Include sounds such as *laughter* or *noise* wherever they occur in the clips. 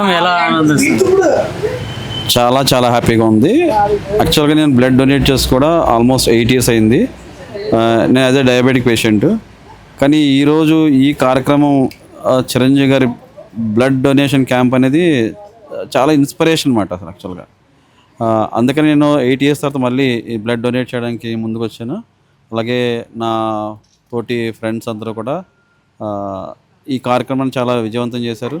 ఇవ్వడం ఎలా ఆనందిస్తుంది చాలా చాలా హ్యాపీగా ఉంది. యాక్చువల్గా నేను బ్లడ్ డొనేట్ చేసి కూడా ఆల్మోస్ట్ ఎయిట్ ఇయర్స్ అయింది. ఆ, నేను యాజ్ ఎ డయాబెటిక్ పేషెంట్ కానీ ఈరోజు ఈ కార్యక్రమం ఆ, చిరంజీవి గారి బ్లడ్ డొనేషన్ క్యాంప్ అనేది ఆ, చాలా ఇన్స్పిరేషన్ అనమాట అసలు యాక్చువల్గా అందుకని నేను ఎయిట్ ఇయర్స్ తర్వాత మళ్ళీ ఈ బ్లడ్ డొనేట్ చేయడానికి ముందుకు వచ్చాను. అలాగే నా తోటి ఫ్రెండ్స్ అందరూ కూడా ఆ, ఈ కార్యక్రమాన్ని చాలా విజయవంతం చేశారు.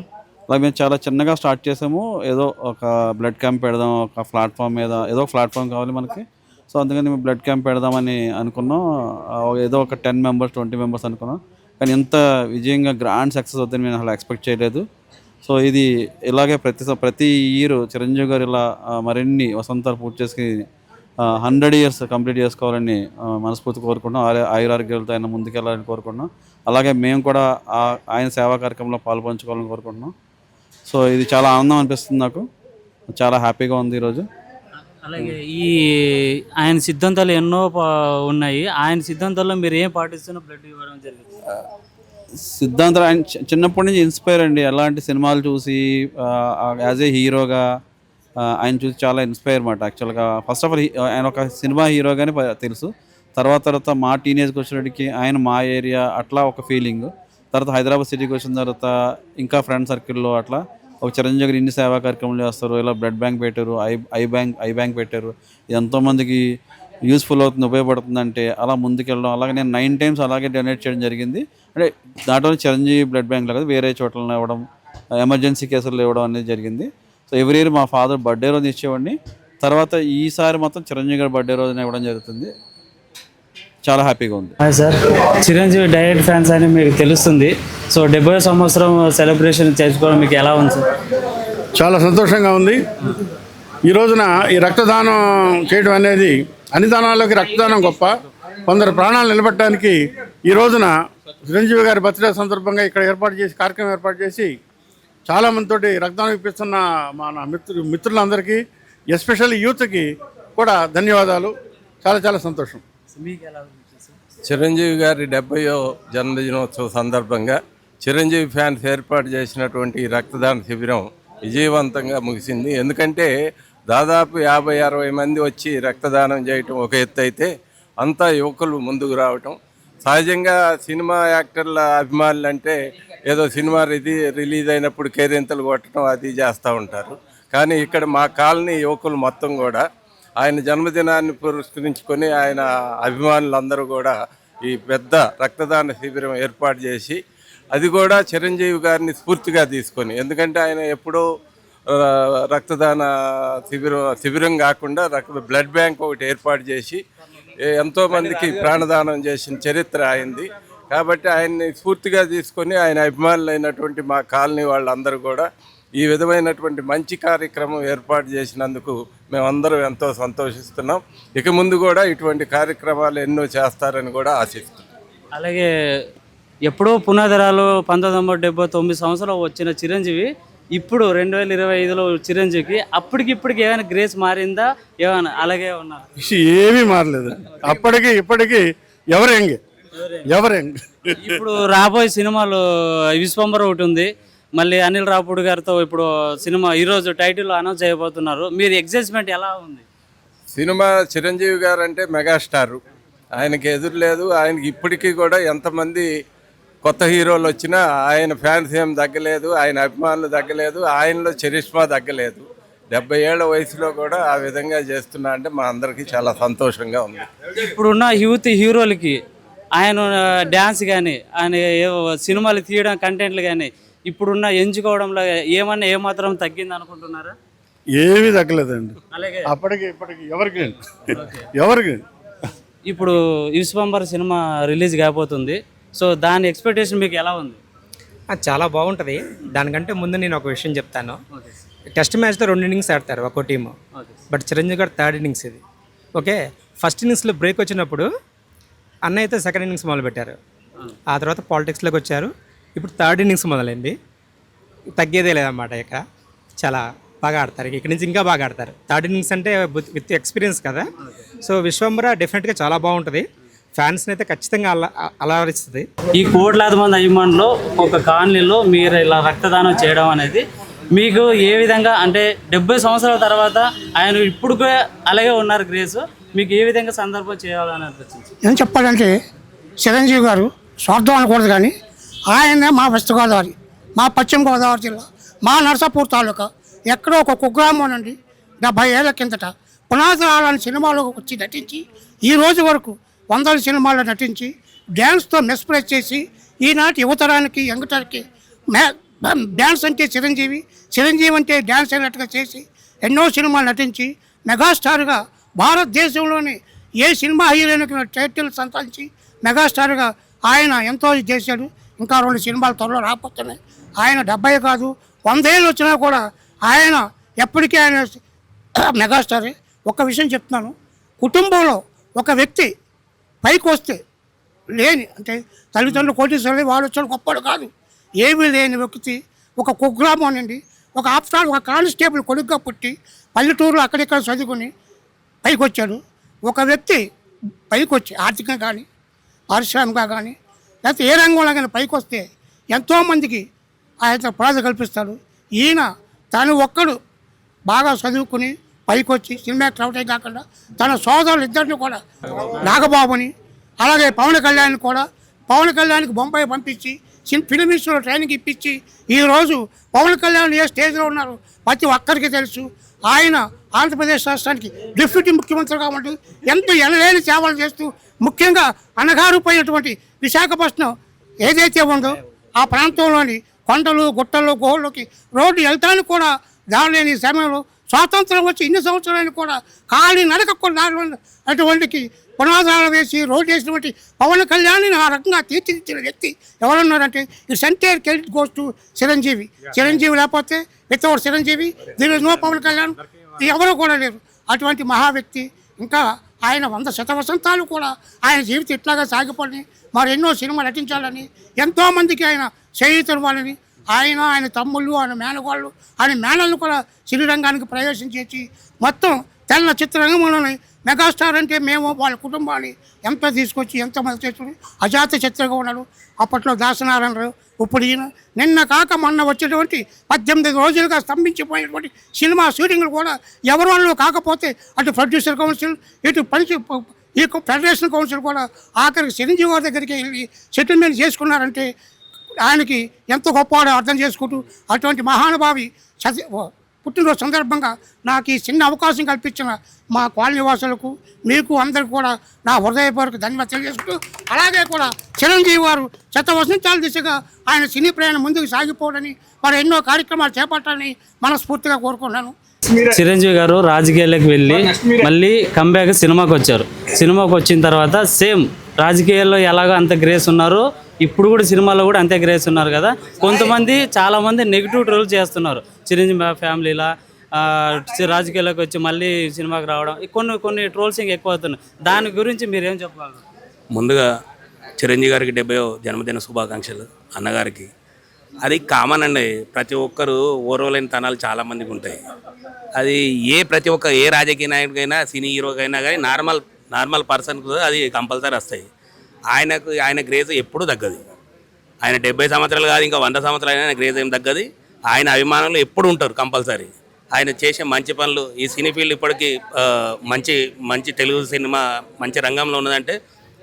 అలాగే మేము చాలా చిన్నగా స్టార్ట్ చేసాము. ఏదో ఒక బ్లడ్ క్యాంప్ పెడదాం ఒక ప్లాట్ఫామ్ మీద ఏదో ఒక ప్లాట్ఫామ్ కావాలి మనకి. సో అందుకని మేము బ్లడ్ క్యాంప్ పెడదామని అనుకున్నాం. ఏదో ఒక టెన్ మెంబర్స్ ట్వంటీ మెంబర్స్ అనుకున్నాం. కానీ ఇంత విజయంగా గ్రాండ్ సక్సెస్ అవుతుందని నేను అసలు ఎక్స్పెక్ట్ చేయలేదు. సో ఇది ఇలాగే ప్రతి ప్రతి ఇయర్ చిరంజీవి గారు ఇలా మరిన్ని వసంతాలు పూర్తి చేసి హండ్రెడ్ ఇయర్స్ కంప్లీట్ చేసుకోవాలని మనస్ఫూర్తి కోరుకుంటున్నాం. ఆయ- ఆయురారోగ్యాలతో ఆయన ముందుకెళ్ళాలని కోరుకుంటున్నాం. అలాగే మేము కూడా ఆయన సేవా కార్యక్రమంలో పాల్పంచుకోవాలని కోరుకుంటున్నాం. సో ఇది చాలా ఆనందం అనిపిస్తుంది నాకు. చాలా హ్యాపీగా ఉంది ఈరోజు. అలాగే ఈ ఆయన సిద్ధాంతాలు ఎన్నో పా- ఉన్నాయి. ఆయన సిద్ధాంతాల్లో మీరు ఏం పాటిస్తున్న బ్లడ్ ఇవ్వడం జరిగింది? సిద్ధాంతం ఆయన చిన్నప్పటి నుంచి ఇన్స్పైర్ అండి. ఎలాంటి సినిమాలు చూసి యాజ్ ఏ హీరోగా ఆయన చూసి చాలా ఇన్స్పైర్ అనమాట యాక్చువల్గా ఫస్ట్ ఆఫ్ ఆల్ ఆయన ఒక సినిమా హీరోగానే తెలుసు. తర్వాత తర్వాత మా టీనేజ్కి వచ్చినప్పటికి ఆయన మా ఏరియా అట్లా ఒక ఫీలింగ్. తర్వాత హైదరాబాద్ సిటీకి వచ్చిన తర్వాత ఇంకా ఫ్రెండ్ సర్కిల్లో అట్లా ఒక చిరంజీవి గారు ఇన్ని సేవా కార్యక్రమాలు చేస్తారు ఇలా బ్లడ్ బ్యాంక్ పెట్టారు eye eye bank eye bank పెట్టారు ఇది ఎంతోమందికి యూస్ఫుల్ అవుతుంది ఉపయోగపడుతుందంటే అలా ముందుకెళ్ళడం అలాగే నేను నైన్ టైమ్స్ అలాగే డొనేట్ చేయడం జరిగింది. అంటే దాంట్లో చిరంజీవి బ్లడ్ బ్యాంక్లో కదా వేరే చోట్ల ఇవ్వడం ఎమర్జెన్సీ కేసులు ఇవ్వడం అనేది జరిగింది. సో ఎవ్రీ ఇయర్ మా ఫాదర్ బర్త్డే రోజు ఇచ్చేవాడిని. తర్వాత ఈసారి మాత్రం చిరంజీవి గారి బర్త్డే రోజున ఇవ్వడం జరుగుతుంది. చాలా హ్యాపీగా ఉంది. Hi sir. Chiranjeevi direct fans అని మీకు తెలుస్తుంది. సో డెబ్బై సంవత్సరం సెలబ్రేషన్ చేసుకోవడం మీకు ఎలా ఉంది సార్? చాలా సంతోషంగా ఉంది. ఈ రోజున ఈ రక్తదానం చేయడం అనేది అన్ని దానాల్లోకి రక్తదానం గొప్ప. కొందరు ప్రాణాలు నిలబెట్టడానికి ఈ రోజున చిరంజీవి గారి బర్త్డే సందర్భంగా ఇక్కడ ఏర్పాటు చేసి కార్యక్రమం ఏర్పాటు చేసి చాలామందితోటి రక్తదానం ఇప్పిస్తున్న మన మిత్రు మిత్రులందరికీ ఎస్పెషల్లీ యూత్కి కూడా ధన్యవాదాలు. చాలా చాలా సంతోషం. మీకు ఎలా చిరంజీవి గారి డెబ్బయో జన్మదినోత్సవ సందర్భంగా చిరంజీవి ఫ్యాన్స్ ఏర్పాటు చేసినటువంటి ఈ రక్తదాన శిబిరం విజయవంతంగా ముగిసింది. ఎందుకంటే దాదాపు యాభై అరవై మంది వచ్చి రక్తదానం చేయటం ఒక ఎత్తు అయితే అంతా యువకులు ముందుకు రావటం. సహజంగా సినిమా యాక్టర్ల అభిమానులు అంటే ఏదో సినిమా రిది రిలీజ్ అయినప్పుడు కేరింతలు కొట్టడం అది చేస్తూ ఉంటారు. కానీ ఇక్కడ మా కాలనీ యువకులు మొత్తం కూడా ఆయన జన్మదినాన్ని పురస్కరించుకొని ఆయన అభిమానులందరూ కూడా ఈ పెద్ద రక్తదాన శిబిరం ఏర్పాటు చేసి అది కూడా చిరంజీవి గారిని స్ఫూర్తిగా తీసుకొని ఎందుకంటే ఆయన ఎప్పుడో రక్తదాన శిబిరం శిబిరం కాకుండా రక్త బ్లడ్ బ్యాంక్ ఒకటి ఏర్పాటు చేసి ఎంతోమందికి ప్రాణదానం చేసిన చరిత్ర ఆయనది. కాబట్టి ఆయన్ని స్ఫూర్తిగా తీసుకొని ఆయన అభిమానులైనటువంటి మా కాలనీ వాళ్ళందరూ కూడా ఈ విధమైనటువంటి మంచి కార్యక్రమం ఏర్పాటు చేసినందుకు మేమందరం ఎంతో సంతోషిస్తున్నాం. ఇక ముందు కూడా ఇటువంటి కార్యక్రమాలు ఎన్నో చేస్తారని కూడా ఆశిస్తున్నాం. అలాగే ఎప్పుడో పునాదరాలు పంతొమ్మిది వందల డెబ్బై తొమ్మిది సంవత్సరాలు వచ్చిన చిరంజీవి ఇప్పుడు రెండు వేల ఇరవై ఐదులో చిరంజీవికి అప్పటికి ఇప్పటికి ఏమైనా గ్రేస్ మారిందా? ఏమైనా? అలాగే ఉన్నారు. ఏమీ మారలేదు. అప్పటికి ఇప్పటికీ ఎవరెంగే ఎవరెంగ్ ఇప్పుడు రాబోయే సినిమాలు విశ్వంబర్ ఒకటి ఉంది. మళ్ళీ అనిల్ రాపుడు గారితో ఇప్పుడు సినిమా ఈరోజు టైటిల్ అనౌన్స్ చేయబోతున్నారు. మీరు ఎగ్జైట్మెంట్ ఎలా ఉంది? సినిమా చిరంజీవి గారు అంటే మెగాస్టారు. ఆయనకి ఎదురు లేదు. ఆయనకి ఇప్పటికీ కూడా ఎంతమంది కొత్త హీరోలు వచ్చినా ఆయన ఫ్యాన్స్ ఏం తగ్గలేదు ఆయన అభిమానులు తగ్గలేదు ఆయనలో చరిష్మా తగ్గలేదు. డెబ్బై ఏళ్ళ వయసులో కూడా ఆ విధంగా చేస్తున్నా అంటే మా అందరికీ చాలా సంతోషంగా ఉంది. ఇప్పుడున్న యూత్ హీరోలకి ఆయన డ్యాన్స్ కానీ ఆయన సినిమాలు తీయడం కంటెంట్లు కానీ ఇప్పుడున్న ఎంచుకోవడంలో ఏమన్నా ఏమాత్రం తగ్గింది అనుకుంటున్నారా? ఏమీ తగ్గలేదండి. అలాగే. అప్పటికి ఇప్పటికి ఎవరికి ఎవరికి? ఇప్పుడు విశ్వంబర్ సినిమా రిలీజ్ కాబోతుంది. సో దాని ఎక్స్పెక్టేషన్ మీకు ఎలా ఉంది? చాలా బాగుంటుంది. దానికంటే ముందు నేను ఒక విషయం చెప్తాను. టెస్ట్ మ్యాచ్తో రెండు ఇన్నింగ్స్ ఆడతారు ఒక్కో team. But Chiranjeevi garu third innings ఇది. ఓకే? ఫస్ట్ ఇన్నింగ్స్లో బ్రేక్ వచ్చినప్పుడు అన్నయ్య అయితే సెకండ్ ఇన్నింగ్స్ మొదలుపెట్టారు. ఆ తర్వాత పాలిటిక్స్లోకి వచ్చారు. ఇప్పుడు థర్డ్ ఇన్నింగ్స్ మొదలైంది. తగ్గేదే లేదన్నమాట ఇక చాలా బాగా ఆడతారు. ఇక్కడి నుంచి ఇంకా బాగా ఆడతారు. థర్డ్ ఇన్నింగ్స్ అంటే విత్ ఎక్స్పీరియన్స్ కదా. సో విశ్వంబర డెఫినెట్గా చాలా బాగుంటుంది. ఫ్యాన్స్ని అయితే ఖచ్చితంగా అలా అలవరిస్తుంది ఈ కోట్లాది మంది అభిమానులు ఒక కాలనీలో మీరు ఇలా రక్తదానం చేయడం అనేది మీకు ఏ విధంగా అంటే డెబ్బై సంవత్సరాల తర్వాత ఆయన ఇప్పుడు కూడా అలాగే ఉన్నారు గ్రేస్ మీకు ఏ విధంగా సందర్భం చేయాలని అనిపించింది? ఏం చెప్పాలంటే చిరంజీవి గారు స్వార్థం అనకూడదు కానీ ఆయనే మా వెస్ట్ గోదావరి మా పశ్చిమ గోదావరి జిల్లా మా నరసాపూర్ తాలూకా ఎక్కడో ఒక కుగ్రామం నుండి డెబ్బై ఏళ్ళ కిందట పునాదురాలని సినిమాలో వచ్చి నటించి ఈ రోజు వరకు వందల సినిమాల్లో నటించి డ్యాన్స్తో మెస్ప్రెస్ చేసి ఈనాటి యువతరానికి యంగటర్కి మే డ్యాన్స్ అంటే చిరంజీవి చిరంజీవి అంటే డ్యాన్స్ అయినట్టుగా చేసి ఎన్నో సినిమాలు నటించి మెగాస్టార్గా భారతదేశంలోని ఏ సినిమా హీరోయిన్కి టైటిల్ సంపాదించి మెగాస్టార్గా ఆయన ఎంతో చేశాడు. ఇంకా రెండు సినిమాలు త్వరలో రాకపోతున్నాయి ఆయన డెబ్బై కాదు వంద ఏళ్ళు వచ్చినా కూడా ఆయన ఎప్పటికీ ఆయన మెగాస్టారే. ఒక విషయం చెప్తున్నాను. కుటుంబంలో ఒక వ్యక్తి పైకి వస్తే లేని అంటే తల్లిదండ్రులు కోటీశ్వరులు వాడు వచ్చాడు గొప్పడు కాదు. ఏమీ లేని వ్యక్తి ఒక కుగ్రామం అనండి. ఒక ఆఫ్టర్ ఒక కానిస్టేబుల్ కొడుకుగా పుట్టి పల్లెటూరులో అక్కడిక్కడ చదువుకుని పైకి వచ్చాడు ఒక వ్యక్తి పైకి వచ్చి ఆర్థికంగా కానీ పారిశ్రామికంగా కానీ లేకపోతే ఏ రంగంలో కానీ పైకి వస్తే ఎంతోమందికి ఆయన ప్రాధ కల్పిస్తాడు. ఈయన తను ఒక్కడు బాగా చదువుకుని పైకి వచ్చి సినిమా క్రౌటే కాకుండా తన సోదరులు ఇద్దరిని కూడా నాగబాబుని అలాగే పవన్ కళ్యాణ్ కూడా పవన్ కళ్యాణ్కి బొంబాయి పంపించి సిన్ ఫిలిం ఇన్స్టిట్యూట్ ట్రైనింగ్ ఇప్పించి ఈరోజు పవన్ కళ్యాణ్ ఏ స్టేజ్లో ఉన్నారు ప్రతి ఒక్కరికి తెలుసు. ఆయన ఆంధ్రప్రదేశ్ రాష్ట్రానికి డిప్యూటీ ముఖ్యమంత్రిగా ఉంటూ ఎంతో ఎనలేని సేవలు చేస్తూ ముఖ్యంగా అనగారిపోయినటువంటి విశాఖపట్నం ఏదైతే ఉందో ఆ ప్రాంతంలోని కొండలు గుట్టలు గుహల్లోకి రోడ్డు వెళ్తానికి కూడా దారి లేని సమయంలో స్వాతంత్రం వచ్చి ఇన్ని సంవత్సరాలు కూడా ఖాళీ నడక అటువంటికి పునాదాలు వేసి రోడ్డు వేసినటువంటి పవన్ కళ్యాణ్ని ఆ రకంగా తీర్చిదిద్దిన వ్యక్తి ఎవరున్నారంటే ఈ centre credit goes to Chiranjeevi. Chiranjeevi లేకపోతే వితౌట్ చిరంజీవి దీని నో పవన్ కళ్యాణ్ ఎవరు కూడా లేరు. అటువంటి మహా వ్యక్తి ఇంకా ఆయన వంద శతవసంతాలు కూడా ఆయన జీవితం ఇట్లాగా సాగిపోయి మరి ఎన్నో సినిమా నటించాలని ఎంతోమందికి ఆయన చేయుతనివ్వాలని ఆయన ఆయన తమ్ముళ్ళు ఆయన మేనగాళ్ళు ఆయన మేనళ్ళు కూడా సినీ రంగానికి ప్రవేశం చేసి మొత్తం తెల్ల చిత్రరంగంలోని మెగాస్టార్ అంటే మేము వాళ్ళ కుటుంబాన్ని ఎంత తీసుకొచ్చి ఎంత మంది చేసుకుని అజాత చిత్రంగా ఉన్నాడు. అప్పట్లో దాసనారాయణరావు ఇప్పుడు ఈయన. నిన్న కాక మొన్న వచ్చేటువంటి పద్దెనిమిది రోజులుగా స్తంభించిపోయినటువంటి సినిమా షూటింగ్లు కూడా ఎవరి వాళ్ళు కాకపోతే అటు ప్రొడ్యూసర్ కౌన్సిల్ ఇటు పని ఈ ఫెడరేషన్ కౌన్సిల్ కూడా ఆఖరికి చిరంజీవి గారి దగ్గరికి వెళ్ళి సెటిల్మెంట్ చేసుకున్నారంటే ఆయనకి ఎంత గొప్పవాడో అర్థం చేసుకుంటూ అటువంటి మహానుభావి పుట్టినరోజు సందర్భంగా నాకు ఈ చిన్న అవకాశం కల్పించిన మా కాలనీ వాసులకు మీకు అందరికి కూడా నా హృదయపూర్వక ధన్యవాదాలు తెలియజేసుకుంటూ అలాగే కూడా చిరంజీవి వారు శత వసంతాల దిశగా ఆయన సినీ ప్రయాణం ముందుకు సాగిపోవడని మరి ఎన్నో కార్యక్రమాలు చేపట్టాలని మనస్ఫూర్తిగా కోరుకున్నాను చిరంజీవి గారు రాజకీయాల్లోకి వెళ్ళి మళ్ళీ కంబ్యాక్ సినిమాకి వచ్చారు. సినిమాకి వచ్చిన తర్వాత సేమ్ రాజకీయాల్లో ఎలాగో అంత గ్రేస్ ఉన్నారు. ఇప్పుడు కూడా సినిమాలో కూడా అంతే క్రేజ్ ఉన్నారు కదా. కొంతమంది చాలా మంది నెగిటివ్ ట్రోల్ చేస్తున్నారు. చిరంజీవి ఫ్యామిలీలా రాజకీయాల్లోకి వచ్చి మళ్ళీ సినిమాకి రావడం. కొన్ని కొన్ని ట్రోల్స్ ఇంకా ఎక్కువ అవుతున్నాయి. దాని గురించి మీరు ఏం చెప్పగలరు? ముందుగా చిరంజీవి గారికి డెబ్బై జన్మదిన శుభాకాంక్షలు అన్నగారికి. అది కామన్ అండి. ప్రతి ఒక్కరు ఓర్వలేని తనాలు చాలా మందికి ఉంటాయి. అది ఏ ప్రతి ఒక్క ఏ రాజకీయ నాయకుడికైనా సినీ హీరోకైనా కానీ నార్మల్ నార్మల్ పర్సన్కు అది కంపల్సరీ వస్తాయి. ఆయనకు ఆయన గ్రేజ్ ఎప్పుడూ తగ్గదు. ఆయన డెబ్బై సంవత్సరాలు కాదు ఇంకా వంద సంవత్సరాలు అయినా ఆయన గ్రేజ్ ఏం తగ్గదు. ఆయన అభిమానులు ఎప్పుడు ఉంటారు కంపల్సరీ. ఆయన చేసే మంచి పనులు ఈ సినీ ఫీల్డ్ ఇప్పటికీ మంచి మంచి తెలుగు సినిమా మంచి రంగంలో ఉన్నదంటే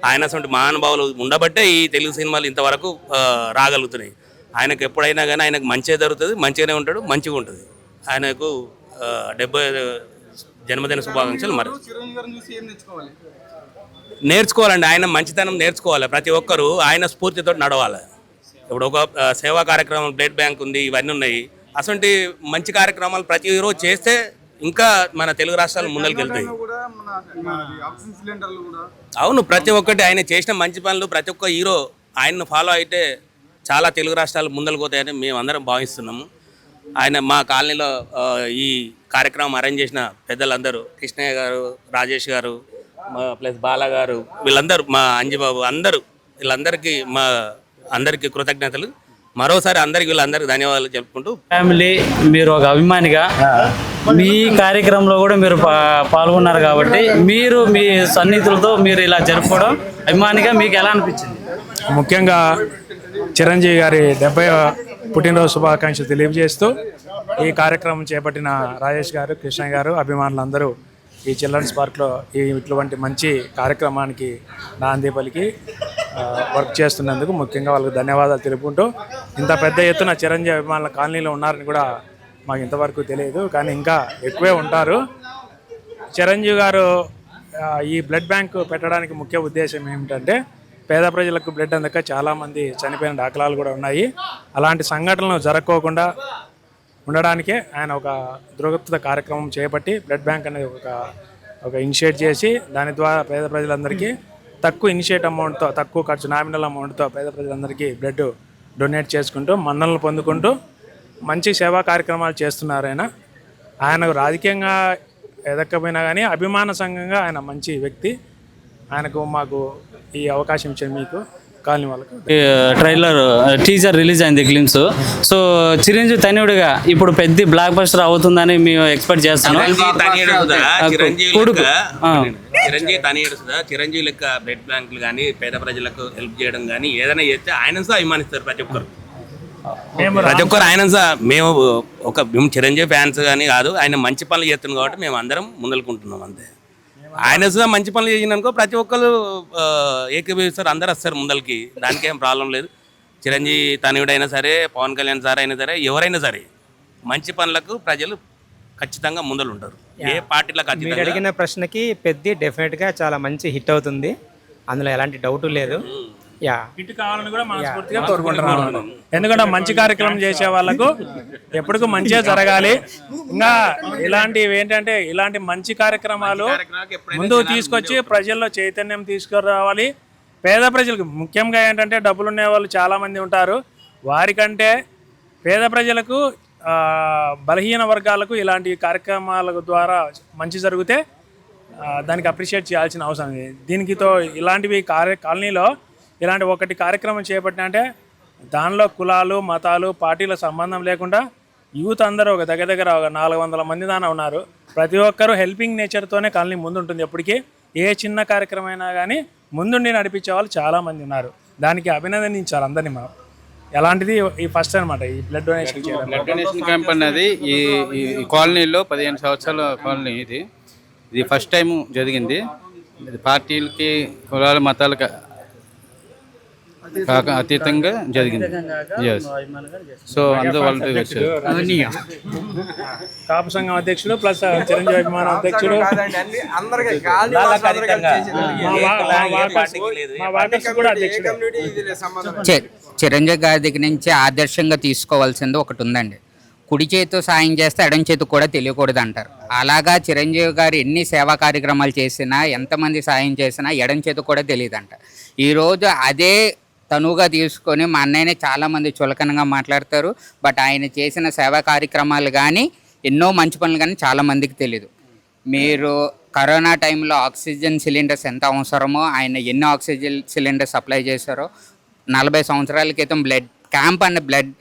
ఆయన అసలు మహానుభావులు ఉండబట్టే ఈ తెలుగు సినిమాలు ఇంతవరకు రాగలుగుతున్నాయి. ఆయనకు ఎప్పుడైనా కానీ ఆయనకు మంచిగా జరుగుతుంది మంచిగానే ఉంటాడు మంచిగా ఉంటుంది. ఆయనకు డెబ్బై జన్మదిన శుభాకాంక్షలు మరి. నేర్చుకోవాలండి ఆయన మంచితనం నేర్చుకోవాలి. ప్రతి ఒక్కరూ ఆయన స్ఫూర్తితో నడవాలి. ఇప్పుడు ఒక సేవా కార్యక్రమం బ్లడ్ బ్యాంక్ ఉంది ఇవన్నీ ఉన్నాయి. అటువంటి మంచి కార్యక్రమాలు ప్రతి రోజు చేస్తే ఇంకా మన తెలుగు రాష్ట్రాలు ముందరికి వెళ్తాయి. అవును ప్రతి ఒక్కటి ఆయన చేసిన మంచి పనులు ప్రతి ఒక్క హీరో ఆయన్ను ఫాలో అయితే చాలా తెలుగు రాష్ట్రాలు ముందరకు పోతాయని మేము అందరం భావిస్తున్నాము. ఆయన మా కాలనీలో ఈ కార్యక్రమం అరేంజ్ చేసిన పెద్దలందరూ కృష్ణయ్య గారు రాజేష్ గారు ప్లస్ బాల గారు వీళ్ళందరూ మా అంజిబాబు అందరూ వీళ్ళందరికీ మా అందరికీ కృతజ్ఞతలు. మరోసారి అందరికి వీళ్ళందరికీ ధన్యవాదాలు చెప్పుకుంటూ ఫ్యామిలీ మీరు ఒక అభిమానిగా మీ కార్యక్రమంలో కూడా మీరు పాల్గొన్నారు కాబట్టి మీరు మీ సన్నిహితులతో మీరు ఇలా జరుపుకోవడం అభిమానిగా మీకు ఎలా అనిపించింది? ముఖ్యంగా చిరంజీవి గారి డెబ్బై పుట్టినరోజు శుభాకాంక్షలు తెలియజేస్తూ ఈ కార్యక్రమం చేపట్టిన రాజేష్ గారు కృష్ణ గారు అభిమానులందరూ ఈ చిల్డ్రన్స్ పార్క్లో ఈ ఇటువంటి మంచి కార్యక్రమానికి నాంది పలికి వర్క్ చేస్తున్నందుకు ముఖ్యంగా వాళ్ళకి ధన్యవాదాలు తెలుపుకుంటూ ఇంత పెద్ద ఎత్తున చిరంజీవి అభిమానుల కాలనీలో ఉన్నారని కూడా మాకు ఇంతవరకు తెలియదు. కానీ ఇంకా ఎక్కువే ఉంటారు. చిరంజీవి గారు ఈ బ్లడ్ బ్యాంక్ పెట్టడానికి ముఖ్య ఉద్దేశం ఏమిటంటే పేద ప్రజలకు బ్లడ్ అందక చాలామంది చనిపోయిన దాఖలాలు కూడా ఉన్నాయి. అలాంటి సంఘటనలు జరగకోకుండా ఉండడానికే ఆయన ఒక దృగత్వ కార్యక్రమం చేపట్టి బ్లడ్ బ్యాంక్ అనేది ఒక ఒక ఇనిషియేట్ చేసి దాని ద్వారా పేద ప్రజలందరికీ తక్కువ ఇనిషియేట్ అమౌంట్తో తక్కువ ఖర్చు నామినల్ అమౌంట్తో పేద ప్రజలందరికీ బ్లడ్ డొనేట్ చేసుకుంటూ మన్నలను పొందుకుంటూ మంచి సేవా కార్యక్రమాలు చేస్తున్నారు ఆయన. ఆయన రాజకీయంగా ఎదక్కపోయినా కానీ అభిమాన సంఘంగా ఆయన మంచి వ్యక్తి. ఆయనకు మాకు ఈ అవకాశం ఇచ్చారు మీకు కాలనీ వాళ్ళకు. ట్రైలర్ టీజర్ రిలీజ్ అయింది గ్లిమ్స్ సో చిరంజీవి తనుడిగా ఇప్పుడు పెద్ద బ్లాక్ బస్టర్ అవుతుందని మేము ఎక్స్పెక్ట్ చేస్తున్నాం చిరంజీవి తనయుడు సుధా, చిరంజీవి కొడుకు. చిరంజీవి తనయుడు చిరంజీవి లెక్క బ్లడ్ బ్యాంకులు కానీ పేద ప్రజలకు హెల్ప్ చేయడం కానీ ఏదైనా చేస్తే ఆయన సహా అభిమానిస్తారు ప్రతి ఒక్కరు. మేము ప్రతి ఒక్కరు ఆయన సహా మేము ఒక మేము చిరంజీవి ఫ్యాన్స్ కానీ కాదు ఆయన మంచి పనులు చేస్తున్నాం కాబట్టి మేము అందరం ముందలుకుంటున్నాం అంతే. ఆయన సహా మంచి పనులు చేసినానుకో ప్రతి ఒక్కరు ఏకీభవిస్తారు అందరు వస్తారు ముందలకి. దానికేం ప్రాబ్లం లేదు. చిరంజీవి తనయుడైనా సరే పవన్ కళ్యాణ్ సార్ అయినా సరే ఎవరైనా సరే మంచి పనులకు ప్రజలు ఖచ్చితంగా ముందలు ఉంటారు. ఏ పార్టీలకు మీరు అడిగిన ప్రశ్నకి పెద్ద డెఫినెట్గా చాలా మంచి హిట్ అవుతుంది. అందులో ఎలాంటి డౌట్ లేదు. కావాలని కూడా మనస్ఫూర్తిగా కోరుకుంటున్నాను. ఎందుకంటే మంచి కార్యక్రమం చేసే వాళ్ళకు ఎప్పటికూ మంచిగా జరగాలి. ఇంకా ఇలాంటివి ఏంటంటే ఇలాంటి మంచి కార్యక్రమాలు ముందుకు తీసుకొచ్చి ప్రజల్లో చైతన్యం తీసుకురావాలి. పేద ప్రజలకు ముఖ్యంగా ఏంటంటే డబ్బులు ఉన్న వాళ్ళు చాలా మంది ఉంటారు. వారికంటే పేద ప్రజలకు బలహీన వర్గాలకు ఇలాంటి కార్యక్రమాల ద్వారా మంచి జరిగితే దానికి అప్రిషియేట్ చేయాల్సిన అవసరం ఉంది దీనికితో ఇలాంటివి కార్య కాలనీలో ఇలాంటి ఒకటి కార్యక్రమం చేపట్టిన అంటే దానిలో కులాలు మతాలు పార్టీల సంబంధం లేకుండా యూత్ అందరూ ఒక దగ్గర దగ్గర ఒక నాలుగు వందల మంది దాకా ఉన్నారు. ప్రతి ఒక్కరూ హెల్పింగ్ నేచర్తోనే కాలనీ ముందుంటుంది. ఎప్పటికీ ఏ చిన్న కార్యక్రమం అయినా కానీ ముందుండి నడిపించే వాళ్ళు చాలామంది ఉన్నారు. దానికి అభినందించాలి అందరినీ మనం. ఎలాంటిది ఈ ఫస్ట్ అనమాట ఈ blood donation blood donation camp అనేది ఈ ఈ కాలనీలో పదిహేను సంవత్సరాల కాలనీ ఇది. ఇది ఫస్ట్ టైం జరిగింది. ఇది పార్టీలకి కులాల మతాలకు కాక అతీతంగా జరిగింది. ఎస్ సో అందరూ వచ్చారు కాపు సంఘం అధ్యక్షుడు ప్లస్ చిరంజీవి అభిమాన అధ్యక్షుడు. చిరంజీవి గారి దగ్గర నుంచి ఆదర్శంగా తీసుకోవాల్సింది ఒకటి ఉందండి. కుడి చేతితో సాయం చేస్తే ఎడం చేతి కూడా తెలియకూడదు అంటారు అలాగా చిరంజీవి గారు ఎన్ని సేవా కార్యక్రమాలు చేసినా ఎంతమంది సాయం చేసినా ఎడం చేతి కూడా తెలియదంట. ఈరోజు అదే తనువుగా తీసుకొని మా అన్నయ్యనే చాలామంది చులకనగా మాట్లాడతారు. బట్ ఆయన చేసిన సేవా కార్యక్రమాలు కానీ ఎన్నో మంచి పనులు కానీ చాలామందికి తెలియదు మీరు కరోనా టైంలో ఆక్సిజన్ సిలిండర్స్ ఎంత అవసరమో ఆయన ఎన్ని ఆక్సిజన్ సిలిండర్స్ సప్లై చేశారో నలభై సంవత్సరాల క్రితం బ్లడ్ క్యాంప్ అన్న బ్లడ్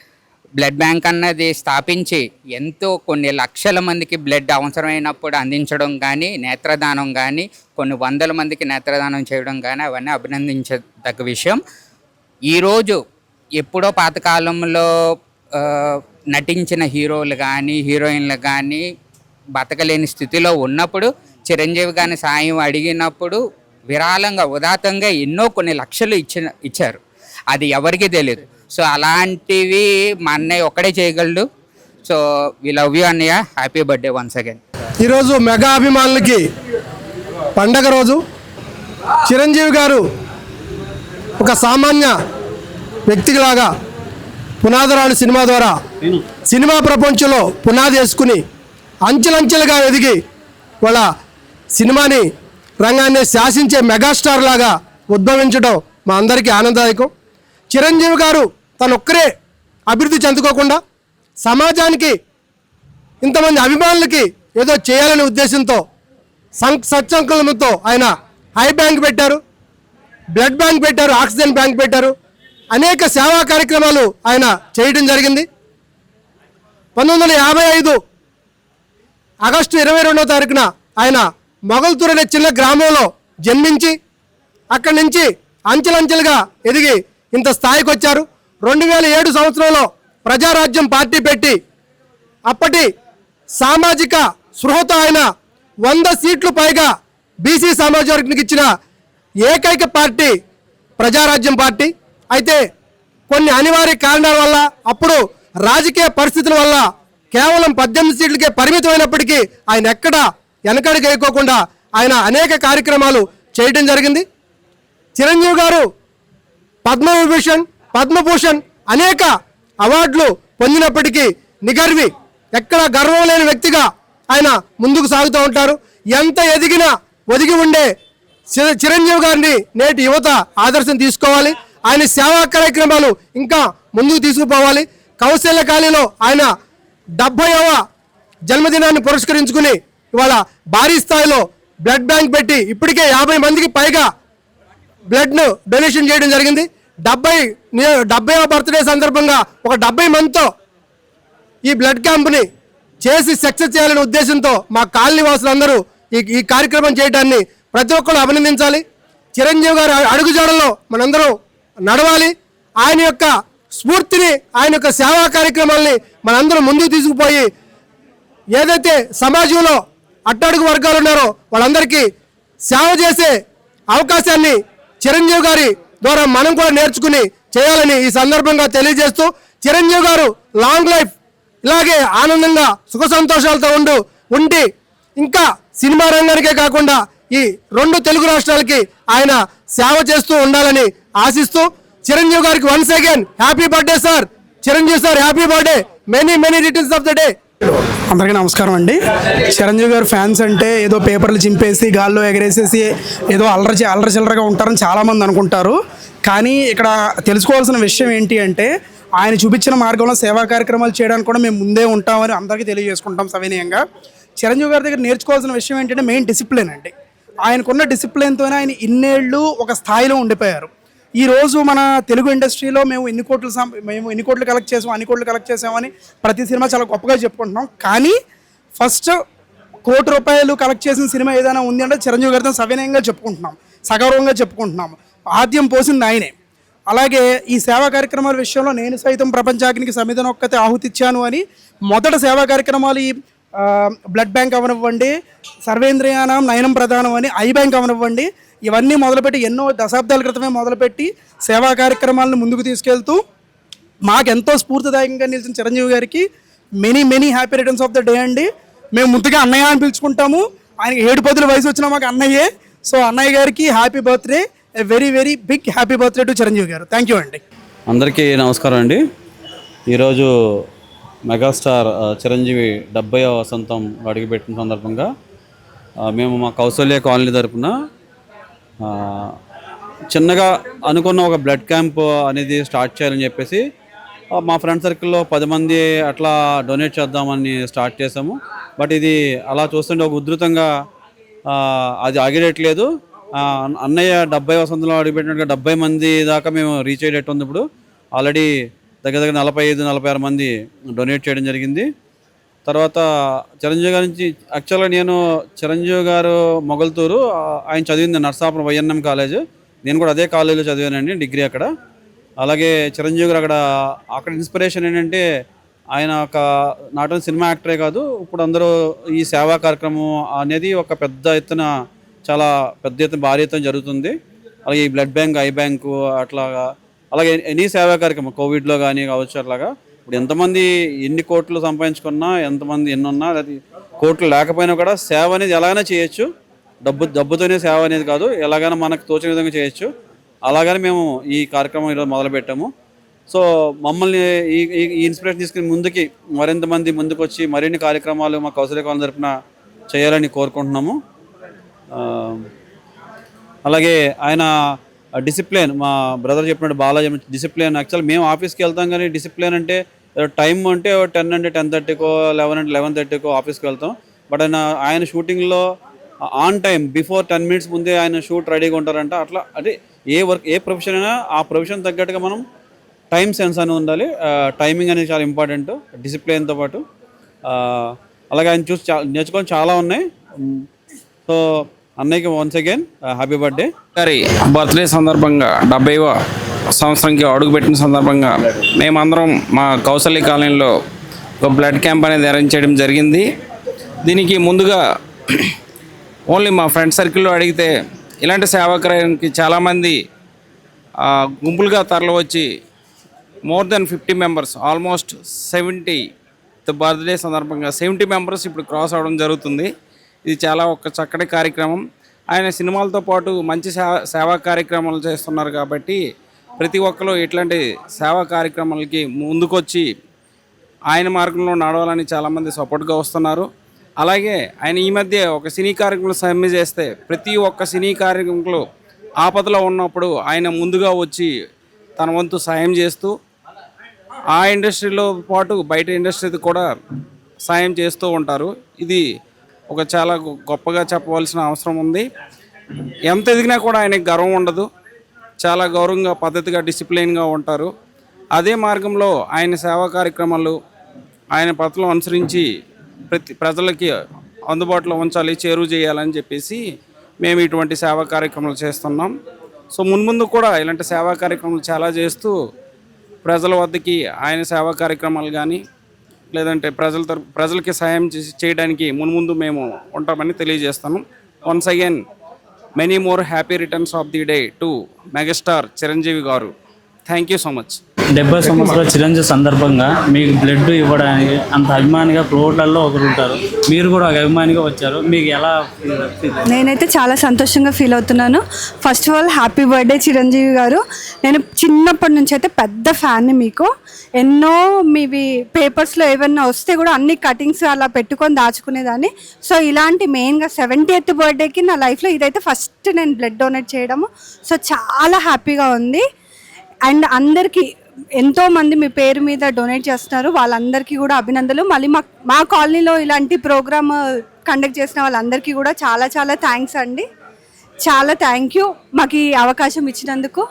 బ్లడ్ బ్యాంక్ అన్నది స్థాపించి ఎంతో కొన్ని లక్షల మందికి బ్లడ్ అవసరమైనప్పుడు అందించడం కానీ నేత్రదానం కానీ కొన్ని వందల మందికి నేత్రదానం చేయడం కానీ అవన్నీ అభినందించదగ్గ విషయం. ఈరోజు ఎప్పుడో పాతకాలంలో నటించిన హీరోలు కానీ హీరోయిన్లు కానీ బతకలేని స్థితిలో ఉన్నప్పుడు చిరంజీవి గారిని సాయం అడిగినప్పుడు విరాళంగా ఉదాతంగా ఎన్నో కొన్ని లక్షలు ఇచ్చిన ఇచ్చారు. అది ఎవరికీ తెలియదు సో అలాంటివి మా అన్నయ్య ఒక్కడే చేయగలడు. సో వి లవ్ యూ అన్నయ్య. హ్యాపీ బర్త్డే వన్స్ అగైన్ ఈరోజు మెగా అభిమానులకి పండగ రోజు. చిరంజీవి గారు ఒక సామాన్య వ్యక్తిలాగా పునాదరాలు సినిమా ద్వారా సినిమా ప్రపంచంలో పునాది వేసుకుని అంచెలంచెలుగా ఎదిగి వాళ్ళ సినిమాని రంగాన్ని శాసించే మెగాస్టార్ లాగా ఉద్భవించడం మా అందరికీ ఆనందదాయకం. చిరంజీవి గారు తనొక్కరే అభివృద్ధి చెందుకోకుండా సమాజానికి ఇంతమంది అభిమానులకి ఏదో చేయాలనే ఉద్దేశంతో సం సత్సంకల్పంతో ఆయన ఐ బ్యాంక్ పెట్టారు. బ్లడ్ బ్యాంక్ పెట్టారు ఆక్సిజన్ బ్యాంక్ పెట్టారు. అనేక సేవా కార్యక్రమాలు ఆయన చేయడం జరిగింది. పంతొమ్మిది వందల యాభై ఐదు ఆగస్టు ఇరవై రెండవ తారీఖున ఆయన మొగల్తూరు అనే చిన్న గ్రామంలో జన్మించి అక్కడి నుంచి అంచెలంచెలుగా ఎదిగి ఇంత స్థాయికి వచ్చారు. రెండు వేల ఏడు సంవత్సరంలో ప్రజారాజ్యం పార్టీ పెట్టి అప్పటి సామాజిక స్పృహతో ఆయన వంద సీట్లు పైగా బీసీ సమాజ వర్గానికి ఇచ్చిన ఏకైక పార్టీ ప్రజారాజ్యం పార్టీ. అయితే కొన్ని అనివార్య కారణాల వల్ల అప్పుడు రాజకీయ పరిస్థితుల వల్ల కేవలం పద్దెనిమిది సీట్లకే పరిమితమైనప్పటికీ ఆయన ఎక్కడ వెనకడికి వేయకోకుండా ఆయన అనేక కార్యక్రమాలు చేయడం జరిగింది. చిరంజీవి గారు పద్మవిభూషణ్ పద్మభూషణ్ అనేక అవార్డులు పొందినప్పటికీ నిగర్వి ఎక్కడ గర్వం లేని వ్యక్తిగా ఆయన ముందుకు సాగుతూ ఉంటారు. ఎంత ఎదిగినా ఒదిగి ఉండే చిరంజీవి గారిని నేటి యువత ఆదర్శం తీసుకోవాలి. ఆయన సేవా కార్యక్రమాలు ఇంకా ముందుకు తీసుకుపోవాలి. కౌశల్య కాళీలో ఆయన డెబ్బైవ జన్మదినాన్ని పురస్కరించుకుని ఇవాళ భారీ స్థాయిలో బ్లడ్ బ్యాంక్ పెట్టి ఇప్పటికే యాభై మందికి పైగా బ్లడ్ను డొనేషన్ చేయడం జరిగింది. డెబ్బై డెబ్బైవ బర్త్డే సందర్భంగా ఒక డెబ్బై మందితో ఈ బ్లడ్ క్యాంప్ని చేసి సక్సెస్ చేయాలనే ఉద్దేశంతో మా కాలనీ వాసులందరూ ఈ ఈ కార్యక్రమం చేయడాన్ని ప్రతి ఒక్కరు అభినందించాలి. చిరంజీవి గారి అడుగుజాడల్లో మనందరూ నడవాలి. ఆయన యొక్క స్ఫూర్తిని ఆయన యొక్క సేవా కార్యక్రమాల్ని మనందరం ముందుకు తీసుకుపోయి ఏదైతే సమాజంలో అట్టడుగు వర్గాలు ఉన్నారో వాళ్ళందరికీ సేవ చేసే అవకాశాన్ని చిరంజీవి గారి ద్వారా మనం కూడా నేర్చుకుని చేయాలని ఈ సందర్భంగా తెలియజేస్తూ చిరంజీవి గారు లాంగ్ లైఫ్ ఇలాగే ఆనందంగా సుఖ సంతోషాలతో ఉండు ఉండి ఇంకా సినిమా రంగానికే కాకుండా ఈ రెండు తెలుగు రాష్ట్రాలకి ఆయన సేవ చేస్తూ ఉండాలని ఆశిస్తూ చిరంజీవి గారికి once again happy birthday sir Chiranjeevi sir happy birthday many many returns of the day అందరికీ నమస్కారం అండి. చిరంజీవి గారు ఫ్యాన్స్ అంటే ఏదో పేపర్లు చింపేసి గాల్లో ఎగరేసేసి ఏదో అల్లరి అల్లరి చిల్లరగా ఉంటారని చాలామంది అనుకుంటారు. కానీ ఇక్కడ తెలుసుకోవాల్సిన విషయం ఏంటి అంటే ఆయన చూపించిన మార్గంలో సేవా కార్యక్రమాలు చేయడానికి కూడా మేము ముందే ఉంటామని అందరికీ తెలియజేసుకుంటాం సవినయంగా. చిరంజీవి గారి దగ్గర నేర్చుకోవాల్సిన విషయం ఏంటంటే మెయిన్ డిసిప్లిన్ అండి. ఆయనకున్న డిసిప్లిన్తోనే ఆయన ఇన్నేళ్ళు ఒక స్థాయిలో ఉండిపోయారు. ఈ రోజు మన తెలుగు ఇండస్ట్రీలో మేము ఎన్ని కోట్లు సం- మేము ఎన్ని కోట్లు కలెక్ట్ చేసాం అన్ని కోట్లు కలెక్ట్ చేసామని ప్రతి సినిమా చాలా గొప్పగా చెప్పుకుంటున్నాం. కానీ ఫస్ట్ కోటి రూపాయలు కలెక్ట్ చేసిన సినిమా ఏదైనా ఉంది అంటే చిరంజీవి గారితో సవినయంగా చెప్పుకుంటున్నాం. సగౌరవంగా చెప్పుకుంటున్నాం. ఆద్యం పోసింది ఆయనే. అలాగే ఈ సేవా కార్యక్రమాల విషయంలో నేను సైతం ప్రపంచాగ్నికి సమిధన ఒక్కతే ఆహుతిచ్చాను అని మొదట సేవా కార్యక్రమాలు ఈ బ్లడ్ బ్యాంక్ అవనివ్వండి సర్వేంద్రియానం నయనం ప్రధానం అని ఐ బ్యాంక్ అవనివ్వండి. ఇవన్నీ మొదలుపెట్టి ఎన్నో దశాబ్దాల క్రితమే మొదలుపెట్టి సేవా కార్యక్రమాలను ముందుకు తీసుకెళ్తూ మాకెంతో స్ఫూర్తిదాయకంగా నిలిచిన చిరంజీవి గారికి many many happy returns of the day అండి. మేము ముందుగా అన్నయ్య అని పిలుచుకుంటాము. ఆయనకి ఏడు పదుల వయసు వచ్చినా మాకు అన్నయ్యే. సో అన్నయ్య గారికి happy birthday a very very big happy birthday to Chiranjeevi garu. Thank you అండి. అందరికీ నమస్కారం అండి. ఈరోజు మెగాస్టార్ చిరంజీవి డెబ్బై వసంతం అడుగుపెట్టిన సందర్భంగా మేము మా కౌశల్య కాలనీ తరపున చిన్నగా అనుకున్న ఒక బ్లడ్ క్యాంప్ అనేది స్టార్ట్ చేయాలని చెప్పేసి మా ఫ్రెండ్ సర్కిల్లో పది మంది అట్లా డొనేట్ చేద్దామని స్టార్ట్ చేసాము బట్ ఇది అలా చూస్తుంటే ఒక ఉధృతంగా అది ఆగేటట్లేదు అన్నయ్య డెబ్బై వసంతంలో అడుగుపెట్టినట్టుగా డెబ్బై మంది దాకా మేము రీచ్ అయ్యేటట్టు ఉంది ఇప్పుడు. ఆల్రెడీ దగ్గర దగ్గర నలభై ఐదు నలభై ఆరు మంది డొనేట్ చేయడం జరిగింది. తర్వాత చిరంజీవి గారి నుంచి యాక్చువల్గా నేను చిరంజీవి గారు మొగల్తూరు ఆయన చదివింది నర్సాపురం వైఎన్ఎం కాలేజ్. నేను కూడా అదే కాలేజీలో చదివానండి డిగ్రీ అక్కడ. అలాగే చిరంజీవి గారు అక్కడ అక్కడ ఇన్స్పిరేషన్ ఏంటంటే ఆయన ఒక నాట్ ఓన్లీ సినిమా యాక్టరే కాదు ఇప్పుడు అందరూ ఈ సేవా కార్యక్రమం అనేది ఒక పెద్ద ఎత్తున చాలా పెద్ద ఎత్తున భారీ ఎత్తున జరుగుతుంది. అలాగే ఈ బ్లడ్ బ్యాంక్ ఐ బ్యాంకు అట్లాగా అలాగే ఎనీ సేవా కార్యక్రమం కోవిడ్లో కానీ కావచ్చు అట్లాగా ఇప్పుడు ఎంతమంది ఎన్ని కోట్లు సంపాదించుకున్నా ఎంతమంది ఎన్ని ఉన్నా అది కోట్లు లేకపోయినా కూడా సేవ అనేది ఎలాగైనా చేయొచ్చు. డబ్బు డబ్బుతోనే సేవ అనేది కాదు ఎలాగైనా మనకు తోచిన విధంగా చేయొచ్చు. అలాగని మేము ఈ కార్యక్రమం ఈరోజు మొదలుపెట్టాము. సో మమ్మల్ని ఈ ఈ- ఇన్స్పిరేషన్ తీసుకుని ముందుకి మరింత మంది ముందుకు వచ్చి మరిన్ని కార్యక్రమాలు మా కౌశల్య తరఫున చేయాలని కోరుకుంటున్నాము. అలాగే ఆయన డిసిప్లిన్ మా బ్రదర్ చెప్పినట్టు బాలాజీ డిసిప్లిన్ యాక్చువల్ మేము ఆఫీస్కి వెళ్తాం కానీ డిసిప్లిన్ అంటే టైం అంటే టెన్ అంటే టెన్ థర్టీకో లెవెన్ అంటే లెవెన్ థర్టీకో ఆఫీస్కి వెళ్తాం. బట్ ఆయన ఆయన షూటింగ్లో on time before ten minutes ముందే ఆయన షూట్ రెడీగా ఉంటారంట. అట్లా అంటే ఏ వర్క్ ఏ ప్రొఫెషన్ అయినా ఆ ప్రొఫెషన్ తగ్గట్టుగా మనం టైం సెన్స్ అనేది ఉండాలి. టైమింగ్ అనేది చాలా ఇంపార్టెంట్ డిసిప్లిన్తో పాటు అలాగే ఆయన చూసి చాలా నేర్చుకొని చాలా ఉన్నాయి. సో అన్నయ్యకి వన్స్ అగైన్ హ్యాపీ బర్త్డే గారి బర్త్డే సందర్భంగా డెబ్బైవ సంవత్సరంకి అడుగుపెట్టిన సందర్భంగా మేమందరం మా కౌశల్య కాలనీలో ఒక బ్లడ్ క్యాంప్ అనేది అరేంజ్ చేయడం జరిగింది. దీనికి ముందుగా *clears throat* ఓన్లీ మా ఫ్రెండ్ సర్కిల్లో అడిగితే ఇలాంటి సేవాకార్యానికి చాలామంది గుంపులుగా తరలి వచ్చి more than fifty members almost seventy birthday సందర్భంగా సెవెంటీ మెంబర్స్ ఇప్పుడు క్రాస్ అవ్వడం జరుగుతుంది. ఇది చాలా ఒక చక్కటి కార్యక్రమం. ఆయన సినిమాలతో పాటు మంచి సేవా సేవా కార్యక్రమాలు చేస్తున్నారు కాబట్టి ప్రతి ఒక్కరు ఇట్లాంటి సేవా కార్యక్రమాలకి ముందుకొచ్చి ఆయన మార్గంలో నడవాలని చాలామంది సపోర్ట్గా వస్తున్నారు. అలాగే ఆయన ఈ మధ్య ఒక సినీ కార్యక్రమం సమ్మె చేస్తే ప్రతి ఒక్క సినీ కార్యక్రమంలో ఆపదలో ఉన్నప్పుడు ఆయన ముందుగా వచ్చి తన వంతు సాయం చేస్తూ ఆ ఇండస్ట్రీలో పాటు బయట ఇండస్ట్రీ కూడా సాయం చేస్తూ ఉంటారు. ఇది ఒక చాలా గొప్పగా చెప్పవలసిన అవసరం ఉంది. ఎంత ఎదిగినా కూడా ఆయనకి గర్వం ఉండదు. చాలా గౌరవంగా పద్ధతిగా డిసిప్లిన్గా ఉంటారు. అదే మార్గంలో ఆయన సేవా కార్యక్రమాలు ఆయన పథకం అనుసరించి ప్రతి ప్రజలకి అందుబాటులో ఉంచాలి చేరువ చేయాలని చెప్పేసి మేము ఇటువంటి సేవా కార్యక్రమాలు చేస్తున్నాం. సో మున్ముందు కూడా ఇలాంటి సేవా కార్యక్రమాలు చాలా చేస్తూ ప్రజల వద్దకి ఆయన సేవా కార్యక్రమాలు కానీ లేదంటే ప్రజల తరపు ప్రజలకి సహాయం చేసి చేయడానికి మున్ముందు మేము ఉంటామని తెలియజేస్తాను. Once again many more happy returns of the day to megastar Chiranjeevi garu. Thank you so much డెబ్బై సంవత్సరాల చిరంజీవి సందర్భంగా మీకు బ్లడ్ ఇవ్వడానికి అంత అభిమానిగా ప్రోట్లలో ఒకరు ఉంటారు. మీరు కూడా ఒక అభిమానిగా వచ్చారు. మీకు ఎలా నేనైతే చాలా సంతోషంగా ఫీల్ అవుతున్నాను. First of all happy birthday Chiranjeevi garu. నేను చిన్నప్పటి నుంచి అయితే పెద్ద ఫ్యాన్ని మీకు. ఎన్నో మీవి పేపర్స్లో ఏమన్నా వస్తే కూడా అన్ని కటింగ్స్ అలా పెట్టుకొని దాచుకునేదాన్ని. సో ఇలాంటి మెయిన్గా సెవెంటీ ఎయిత్ బర్త్డేకి నా లైఫ్లో ఇదైతే ఫస్ట్ నేను బ్లడ్ డొనేట్ చేయడము. సో చాలా హ్యాపీగా ఉంది. అండ్ అందరికీ ఎంతో మంది మీ పేరు మీద డొనేట్ చేస్తున్నారు. వాళ్ళందరికీ కూడా అభినందనలు. మళ్ళీ మా మా కాలనీలో ఇలాంటి ప్రోగ్రామ్ కండక్ట్ చేసిన వాళ్ళందరికీ కూడా చాలా చాలా థ్యాంక్స్ అండి. చాలా థ్యాంక్ యూ మాకు ఈ అవకాశం ఇచ్చినందుకు.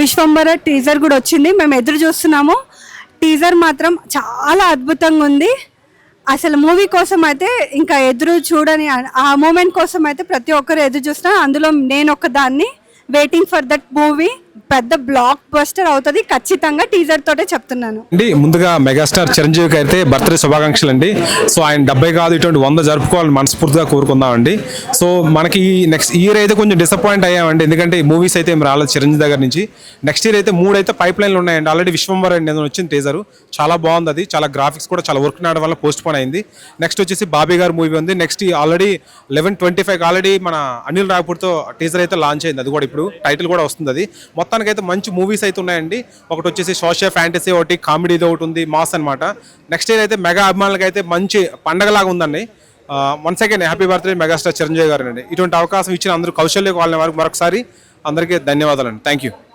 విశ్వంబర టీజర్ కూడా వచ్చింది. మేము ఎదురు చూస్తున్నాము. టీజర్ మాత్రం చాలా అద్భుతంగా ఉంది. అసలు మూవీ కోసం అయితే ఇంకా ఎదురు చూడని ఆ- మూమెంట్ కోసం అయితే ప్రతి ఒక్కరు ఎదురు చూస్తున్నారు. అందులో నేను ఒక దాన్ని వెయిటింగ్ ఫర్ దట్ మూవీ పెద్ద బ్లాక్ బస్టర్ అవుతుంది. ఖచ్చితంగా టీజర్ తోటే చెప్తున్నాను. అండి ముందుగా మెగాస్టార్ చిరంజీవికి అయితే బర్త్డే శుభాకాంక్షలు అండి సో ఆయన డెబ్బై కాదు ఇటువంటి వంద జరుపుకోవాలని మనస్ఫూర్తిగా కోరుకుందామండి. సో మనకి నెక్స్ట్ ఇయర్ అయితే కొంచెం డిసప్పాయింట్ అయ్యామండి. ఎందుకంటే ఈ మూవీస్ అయితే ఏం రాలేదు చిరంజీవి దగ్గర నుంచి. నెక్స్ట్ ఇయర్ అయితే మూడు అయితే పైప్ లైన్లు ఉన్నాయండి. ఆల్రెడీ విశ్వంబర్ అండి వచ్చింది టీజర్ చాలా బాగుంది అది. చాలా గ్రాఫిక్స్ కూడా చాలా వర్క్ నాడ వల్ల పోస్ట్ పోన్ అయింది. నెక్స్ట్ వచ్చేసి బాబీ గారు మూవీ ఉంది. Next already eleven twenty five already మన అనిల్ రాయపూర్తో టీజర్ అయితే లాంచ్ అయింది. అది కూడా ఇప్పుడు టైటిల్ కూడా వస్తుంది అది. మొత్తానికి అయితే మంచి మూవీస్ అయితే ఉన్నాయండి. ఒకటి వచ్చేసి సోషల్ ఫ్యాంటసీ ఒకటి కామెడీది ఒకటి ఉంది మాస్ అనమాట నెక్స్ట్ ఇయర్ అయితే మెగా అభిమానులకి అయితే మంచి పండగలాగా ఉందండి. Once again happy birthday megastar Chiranjeevi గారు అండి ఇటువంటి అవకాశం ఇచ్చిన అందరూ కౌశల్య కాలనీ వారికి మరొకసారి అందరికీ ధన్యవాదాలండి. Thank you